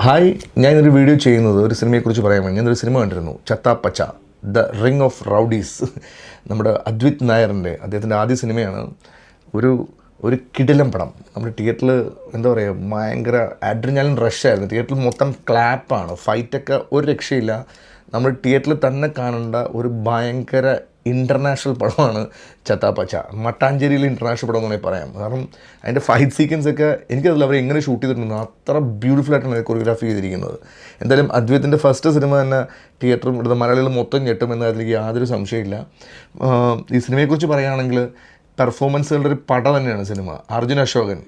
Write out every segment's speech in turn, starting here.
Hi ഞാൻ ഇന്നൊരു video ചെയ്യുന്നത് ഒരു സിനിമയെക്കുറിച്ച് പറയാൻ വേണ്ടി. ഞാനൊരു സിനിമ കണ്ടിരുന്നു. Chathapacha the ring of rowdies. നമ്മുടെ അദ്വിത് നായറിന്റെ അദ്ദേഹത്തിന്റെ ആദ്യ സിനിമയാണ്. ഒരു ഒരു കിടിലം പടം. നമ്മുടെ തിയേറ്ററിൽ എന്താ പറയുക ഭയങ്കര അഡ്രിനാലിൻ റഷായിരുന്നു തിയേറ്ററിൽ മൊത്തം ക്ലാപ്പാണ് ഫൈറ്റൊക്കെ ഒരു രക്ഷയില്ല. നമ്മൾ തിയേറ്ററിൽ തന്നെ കാണേണ്ട ഒരു ഭയങ്കര ഇന്റർനാഷണൽ പടമാണ് ചത്താപ്പച്ച. മട്ടാഞ്ചേരിയിൽ ഇന്റർനാഷണൽ പടം എന്ന് വേണമെങ്കിൽ പറയാം. കാരണം അതിന്റെ ഫൈറ്റ് സീക്വൻസ് ഒക്കെ എനിക്കതിൽ അവർ എങ്ങനെ ഷൂട്ട് ചെയ്തിട്ടുണ്ട്. അത്ര ബ്യൂട്ടിഫുൾ ആയിട്ടാണ് കൊറിയോഗ്രാഫി ചെയ്തിരിക്കുന്നത്. എന്തായാലും അദ്വൈത്തിന്റെ ഫസ്റ്റ് സിനിമ തന്നെ തിയേറ്ററും ഇവിടുത്തെ മലയാളികൾ മൊത്തം ഞെട്ടും എന്നതിലേക്ക് യാതൊരു സംശയമില്ല ഈ സിനിമയെക്കുറിച്ച് പറയുകയാണെങ്കിൽ പെർഫോമൻസുകളുടെ ഒരു പട തന്നെയാണ് സിനിമ അർജുൻ അശോകൻ.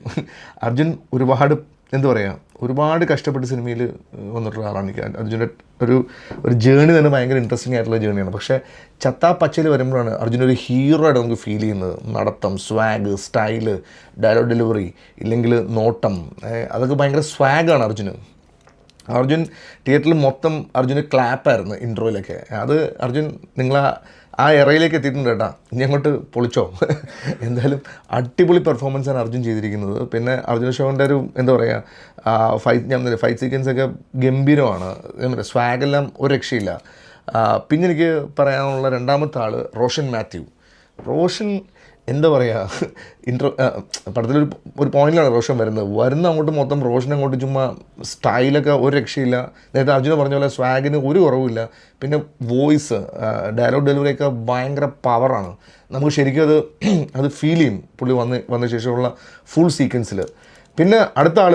അർജുൻ ഒരുപാട് എന്താ പറയുക ഒരുപാട് കഷ്ടപ്പെട്ട് സിനിമയിൽ വന്നിട്ടുള്ള ആളാണ് എനിക്ക്. അർജുന്റെ ഒരു ഒരു ജേണി തന്നെ ഭയങ്കര ഇൻട്രസ്റ്റിംഗ് ആയിട്ടുള്ള ജേണിയാണ് പക്ഷേ ചത്താ പച്ചയിൽ വരുമ്പോഴാണ് അർജുൻ ഒരു ഹീറോ ആയിട്ട് നമുക്ക് ഫീൽ ചെയ്യുന്നത്. നടത്തം സ്വാഗ് സ്റ്റൈൽ ഡയലോഗ് ഡെലിവറി ഇല്ലെങ്കിൽ നോട്ടം അതൊക്കെ ഭയങ്കര സ്വാഗാണ് അർജുന്. അർജുൻ തിയേറ്ററിൽ മൊത്തം അർജുന് ക്ലാപ്പായിരുന്നു ഇൻട്രോയിലൊക്കെ അത് അർജുൻ നിങ്ങൾ ആ എറയിലേക്ക് എത്തിയിട്ടുണ്ട് കേട്ടാ. ഇനി അങ്ങോട്ട് പൊളിച്ചോ. എന്തായാലും അടിപൊളി പെർഫോമൻസാണ് അർജുൻ ചെയ്തിരിക്കുന്നത്. പിന്നെ അർജുൻ ഷോന്റെ ഒരു എന്താ പറയുക ഫൈറ്റ് ഞാൻ ഫൈറ്റ് സീക്വൻസ് ഒക്കെ ഗംഭീരമാണ്. എന്താ പറയുക സ്വാഗെല്ലാം ഒരു രക്ഷയില്ല. പിന്നെ എനിക്ക് പറയാനുള്ള രണ്ടാമത്തെ ആൾ റോഷൻ മാത്യു. റോഷൻ എന്താ പറയുക ഇൻട്രോ പടത്തിലൊരു ഒരു പോയിന്റിലാണ് റോഷൻ വരുന്നത്. വരുന്ന അങ്ങോട്ട് മൊത്തം റോഷൻ അങ്ങോട്ട് ചുമ്മാ സ്റ്റൈലൊക്കെ ഒരു രക്ഷയില്ല. നേരത്തെ അർജുന പറഞ്ഞ പോലെ സ്വാഗിന് ഒരു കുറവുമില്ല. പിന്നെ വോയിസ് ഡയലോഗ് ഡെലിവറിയൊക്കെ ഭയങ്കര പവറാണ് നമുക്ക് ശരിക്കും അത് അത് ഫീൽ ചെയ്യും. പുള്ളി വന്ന് വന്ന ശേഷമുള്ള ഫുൾ സീക്വൻസിൽ പിന്നെ അടുത്ത ആൾ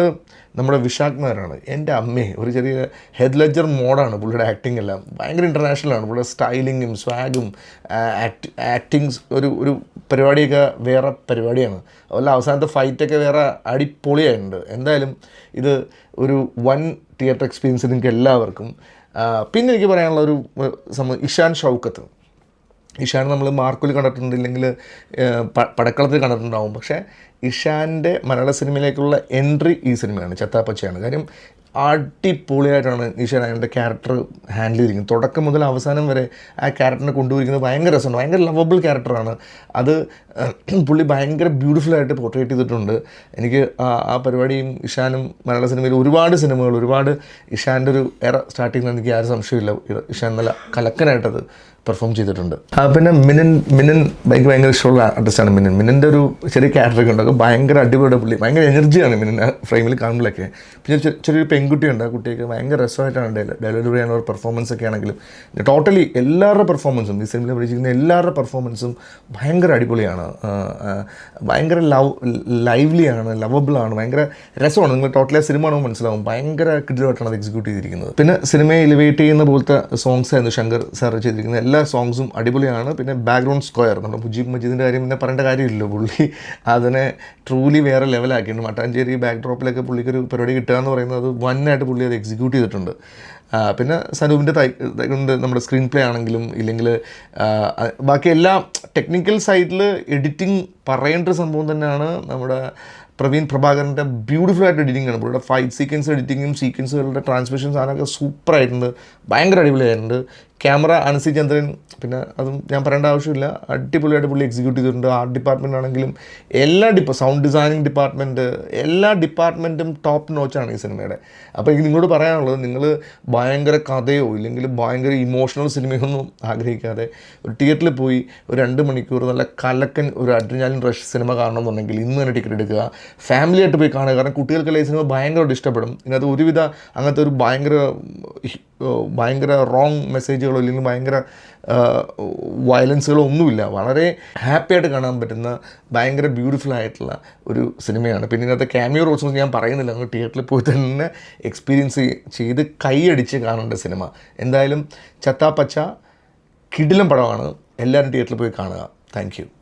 നമ്മുടെ വിശാഖ് എന്റെ അമ്മേ ഒരു ചെറിയ ഹെഡ് ലെജർ മോഡാണ് പുള്ളിയുടെ ആക്ടിംഗ് എല്ലാം. ഭയങ്കര ഇന്റർനാഷണലാണ് പുള്ളിയുടെ സ്റ്റൈലിങ്ങും സ്വാഗും ആക്ട് ആക്ടിങ്സ് ഒരു ഒരു പരിപാടിയൊക്കെ വേറെ പരിപാടിയാണ്. അതുപോലെ അവസാനത്തെ ഫൈറ്റൊക്കെ വേറെ അടിപൊളിയായിട്ടുണ്ട്. എന്തായാലും ഇത് ഒരു വൺ തിയേറ്റർ എക്സ്പീരിയൻസ് നിങ്ങൾക്ക് എല്ലാവർക്കും. പിന്നെ എനിക്ക് പറയാനുള്ള ഒരു സംഭവം ഇഷാൻ ഷൗക്കത്ത്. ഇഷാൻ നമ്മൾ മാർക്കുൽ കണ്ടിട്ടുണ്ട് ഇല്ലെങ്കിൽ പടക്കളത്തിൽ കണ്ടിട്ടുണ്ടാവും. പക്ഷേ ഇഷാന്റെ മലയാള സിനിമയിലേക്കുള്ള എൻട്രി ഈ സിനിമയാണ് ചത്താപ്പച്ചയാണ്. കാര്യം അടിപൊളിയായിട്ടാണ് ഇഷാൻ അതിന്റെ ക്യാരക്ടർ ഹാൻഡിൽ ചെയ്തിരിക്കുന്നത്. തുടക്കം മുതൽ അവസാനം വരെ ആ ക്യാരക്ടറിനെ കൊണ്ടുപോയിരിക്കുന്നത് ഭയങ്കര രസമാണ്. ഭയങ്കര ലവബിൾ ക്യാരക്ടറാണ് അത് പുള്ളി ഭയങ്കര ബ്യൂട്ടിഫുള്ളായിട്ട് പോർട്രേറ്റ് ചെയ്തിട്ടുണ്ട്. എനിക്ക് ആ- പരിപാടിയും ഇഷാനും മലയാള സിനിമയിൽ ഒരുപാട് സിനിമകൾ ഒരുപാട് ഇഷാന്റെ ഒരു എറ സ്റ്റാർട്ടിങ്ങിൽ എനിക്ക് ആരും സംശയമില്ല ഇഷാൻ നല്ല കലക്കനായിട്ടത് പെർഫോം ചെയ്തിട്ടുണ്ട്. പിന്നെ മിനൻ മിനൻ ബൈക്ക് ഭയങ്കര ഇഷ്ടമുള്ള ആർട്ടിസ്റ്റാണ് മിനൻ. മിനന്റെ ഒരു ചെറിയ ക്യാരക്ടറൊക്കെ ഉണ്ട്. അത് ഭയങ്കര അടിപൊളിയുടെ പുള്ളി. ഭയങ്കര എനർജിയാണ് മിനൻ ഫ്രെയിമിൽ കാണുമ്പോഴൊക്കെ. പിന്നെ ചെറിയൊരു പെൺകുട്ടിയുണ്ട് ആ കുട്ടിയൊക്കെ. ഭയങ്കര രസമായിട്ടാണ് ഡെലിവറി ചെയ്യാനുള്ള പെർഫോമൻസ് ഒക്കെ ആണെങ്കിലും. ടോട്ടലി എല്ലാവരുടെ പെർഫോമൻസും ഈ സിനിമയിൽ അഭിനയിച്ചിരിക്കുന്ന എല്ലാവരുടെ പെർഫോമൻസും ഭയങ്കര അടിപൊളിയാണ്. ഭയങ്കര ലവ് ലൈവ്ലിയാണ് ലവബിളാണ് ഭയങ്കര രസമാണ്. നിങ്ങൾ ടോട്ടലി ആ സിനിമ ആണോ മനസ്സിലാവും. ഭയങ്കര കിടിലമായിട്ടാണ് അത് എക്സിക്യൂട്ട് ചെയ്തിരിക്കുന്നത്. പിന്നെ സിനിമയെ എലിവേറ്റ് ചെയ്യുന്ന പോലത്തെ സോങ്സ് ആയിരുന്നു ശങ്കർ സാർ ചെയ്തിരിക്കുന്നത്. എല്ലാ സോങ്സും അടിപൊളിയാണ്. പിന്നെ ബാക്ക്ഗ്രൗണ്ട് സ്ക്വയർ നമ്മുടെ മുജീബ് മജീദിന്റെ കാര്യം പിന്നെ പറയേണ്ട കാര്യമില്ലല്ലോ പുള്ളി അതിനെ ട്രൂലി വേറെ ലെവലാക്കിയിട്ടുണ്ട് മട്ടാഞ്ചേരി ബാക്ക് ഡ്രോപ്പിലൊക്കെ പുള്ളിക്കൊരു പരിപാടി കിട്ടുക എന്ന് പറയുന്നത് അത് വന്നായിട്ട് പുള്ളി അത് എക്സിക്യൂട്ട് ചെയ്തിട്ടുണ്ട്. പിന്നെ സനൂപിന്റെ കൊണ്ട് നമ്മുടെ സ്ക്രീൻ പ്ലേ ആണെങ്കിലും ഇല്ലെങ്കിൽ ബാക്കി എല്ലാ ടെക്നിക്കൽ സൈഡിൽ എഡിറ്റിംഗ് പറയേണ്ട ഒരു സംഭവം തന്നെയാണ് നമ്മുടെ പ്രവീൺ പ്രഭാകരന്റെ ബ്യൂട്ടിഫുൾ ആയിട്ട് എഡിറ്റിംഗ് ആണ്. പുള്ളിയുടെ ഫൈറ്റ് സീക്വൻസ് എഡിറ്റിങ്ങും സീക്വൻസുകളുടെ ട്രാൻസ്മിഷൻ സാധനമൊക്കെ സൂപ്പർ ആയിട്ടുണ്ട്. ഭയങ്കര അടിപൊളിയായിട്ടുണ്ട്. ക്യാമറ അനസി ചന്ദ്രൻ പിന്നെ അതും ഞാൻ പറയേണ്ട ആവശ്യമില്ല. അടിപൊളിയായിട്ട് പുള്ളി എക്സിക്യൂട്ട് ചെയ്തിട്ടുണ്ട്. ആർട്ട് ഡിപ്പാർട്ട്മെന്റ് ആണെങ്കിലും എല്ലാ ഡിപ്പ സൗണ്ട് ഡിസൈനിങ് ഡിപ്പാർട്ട്മെന്റ് എല്ലാ ഡിപ്പാർട്ട്മെന്റും ടോപ്പ് നോച്ചാണ് ഈ സിനിമയുടെ. അപ്പോൾ എനിക്ക് നിങ്ങളോട് പറയാനുള്ളത് നിങ്ങൾ ഭയങ്കര കഥയോ ഇല്ലെങ്കിൽ ഭയങ്കര ഇമോഷണൽ സിനിമയൊന്നും ആഗ്രഹിക്കാതെ ഒരു തിയേറ്ററിൽ പോയി ഒരു രണ്ട് മണിക്കൂർ നല്ല കലക്കൻ ഒരു അഡ്രിനാലിൻ റഷ് സിനിമ കാണണമെന്നുണ്ടെങ്കിൽ ഇന്ന് തന്നെ ടിക്കറ്റ് എടുക്കുക. ഫാമിലിയായിട്ട് പോയി കാണുക. കാരണം കുട്ടികൾക്കെല്ലാം ഈ സിനിമ ഭയങ്കരമായിട്ട് ഇഷ്ടപ്പെടും. ഇതിനകത്ത് ഒരുവിധ അങ്ങനത്തെ ഒരു ഭയങ്കര ഭയങ്കര റോങ് മെസ്സേജുകളോ അല്ലെങ്കിൽ ഭയങ്കര വയലൻസുകളോ ഒന്നുമില്ല. വളരെ ഹാപ്പിയായിട്ട് കാണാൻ പറ്റുന്ന ഭയങ്കര ബ്യൂട്ടിഫുൾ ആയിട്ടുള്ള ഒരു സിനിമയാണ്. പിന്നെ ഇതിനകത്ത് ക്യാമിയോ റോൾസ് ഞാൻ പറയുന്നില്ല. അങ്ങ് തിയേറ്ററിൽ പോയി തന്നെ എക്സ്പീരിയൻസ് ചെയ്ത് കൈയടിച്ച് കാണേണ്ട സിനിമ. എന്തായാലും ചത്താപ്പച്ച കിടിലം പടമാണ്. എല്ലാവരും തിയേറ്ററിൽ പോയി കാണുക. താങ്ക്